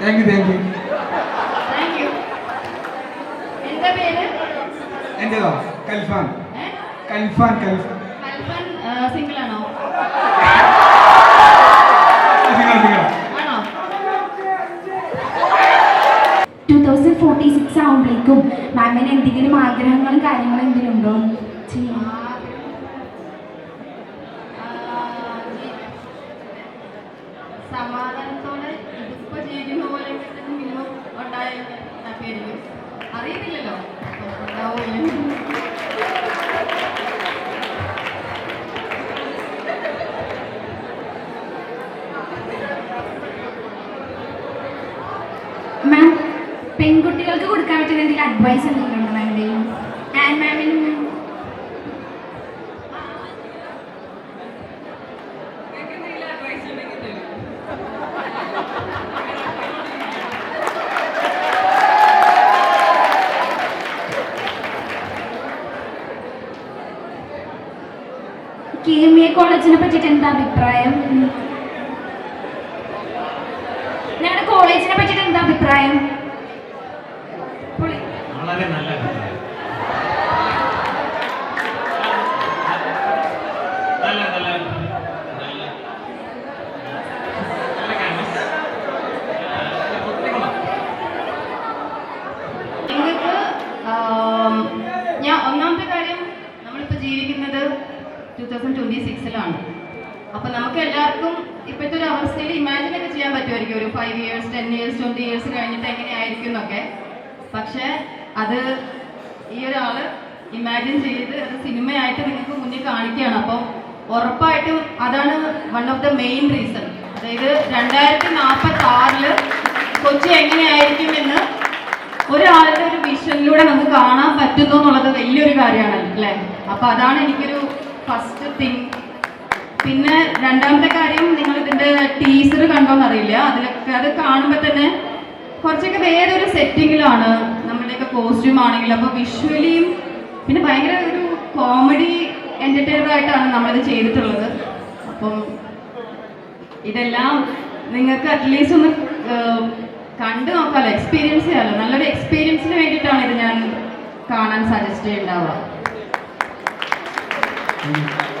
Thank you thank you എന്റേതോ Kalfan? Kalfan Kalfan. Single ആണോ single single ആണോ? ടു തൗസൻഡ് ഫോർട്ടി സിക്സ് ആകുമ്പോഴേക്കും മാമിന് എന്തെങ്കിലും ആഗ്രഹങ്ങളും കാര്യങ്ങളും എന്തെങ്കിലും ഉണ്ടോ? സമാധാനത്തോടെ ഇതിപ്പോ ജീവിക്കുന്ന പോലെ മിനിമം ഉണ്ടായാലും ഹാപ്പി ആയിരിക്കും അറിയത്തില്ലല്ലോ. മാം പെൺകുട്ടികൾക്ക് കൊടുക്കാൻ പറ്റുന്ന എന്തെങ്കിലും അഡ്വൈസ് എന്തെങ്കിലും ഉണ്ടോ മാമിന്റെയും ആൻഡ് മാമിന് കോളേജിനെ പറ്റിയിട്ട് എന്താ അഭിപ്രായം ഞങ്ങളുടെ കോളേജിനെ പറ്റിയിട്ട് എന്താ അഭിപ്രായം. വളരെ. നല്ല നല്ല നല്ല നല്ല campus. ആ, കുട്ടികളാ. നിങ്ങൾക്ക് ആം, ഞാൻ ഒന്നാമത്തെ കാര്യം നമ്മളിപ്പോൾ ജീവിക്കുന്നത് ടൂ തൗസൻഡ് ട്വന്റി സിക്സിലാണ് അപ്പോൾ നമുക്ക് എല്ലാവർക്കും ഇപ്പോഴത്തെ ഒരു അവസ്ഥയിൽ ഇമാജിൻ ഒക്കെ ചെയ്യാൻ പറ്റുമായിരിക്കും. ഒരു five years ten years twenty years കഴിഞ്ഞിട്ട് എങ്ങനെയായിരിക്കും എന്നൊക്കെ പക്ഷേ അത് ഈ ഒരാൾ ഇമാജിൻ ചെയ്ത് അത് സിനിമയായിട്ട് നിങ്ങൾക്ക് മുന്നിൽ കാണിക്കുകയാണ്. അപ്പോൾ ഉറപ്പായിട്ടും അതാണ് one of the main reason അതായത് രണ്ടായിരത്തി നാൽപ്പത്തി ആറിൽ കൊച്ചി എങ്ങനെയായിരിക്കും എന്ന് ഒരാളുടെ ഒരു വിഷനിലൂടെ നമുക്ക് കാണാൻ പറ്റുന്നു എന്നുള്ളത് വലിയൊരു കാര്യമാണ് അല്ലേ? അപ്പൊ അതാണ് എനിക്കൊരു ഫസ്റ്റ് തിങ് പിന്നെ രണ്ടാമത്തെ കാര്യം നിങ്ങൾ ഇതിന്റെ ടീസർ കണ്ടോന്ന് അറിയില്ല. അതിലൊക്കെ അത് കാണുമ്പോൾ തന്നെ കുറച്ചൊക്കെ വേറെ ഒരു സെറ്റിങ്ങിലാണ് നമ്മളുടെയൊക്കെ കോസ്റ്റ്യൂം ആണെങ്കിലും. അപ്പൊ വിഷ്വലിയും പിന്നെ ഭയങ്കര ഒരു കോമഡി എന്റർടൈനർ ആയിട്ടാണ് നമ്മളിത് ചെയ്തിട്ടുള്ളത്. അപ്പം ഇതെല്ലാം നിങ്ങൾക്ക് അറ്റ്ലീസ്റ്റ് ഒന്ന് കണ്ടു നോക്കാമല്ലോ എക്സ്പീരിയൻസ് ചെയ്യാമല്ലോ നല്ലൊരു എക്സ്പീരിയൻസിന് വേണ്ടിയിട്ടാണ് ഇത് ഞാൻ കാണാൻ സജസ്റ്റ് ചെയ്യുന്നുണ്ടാവുക Thank you.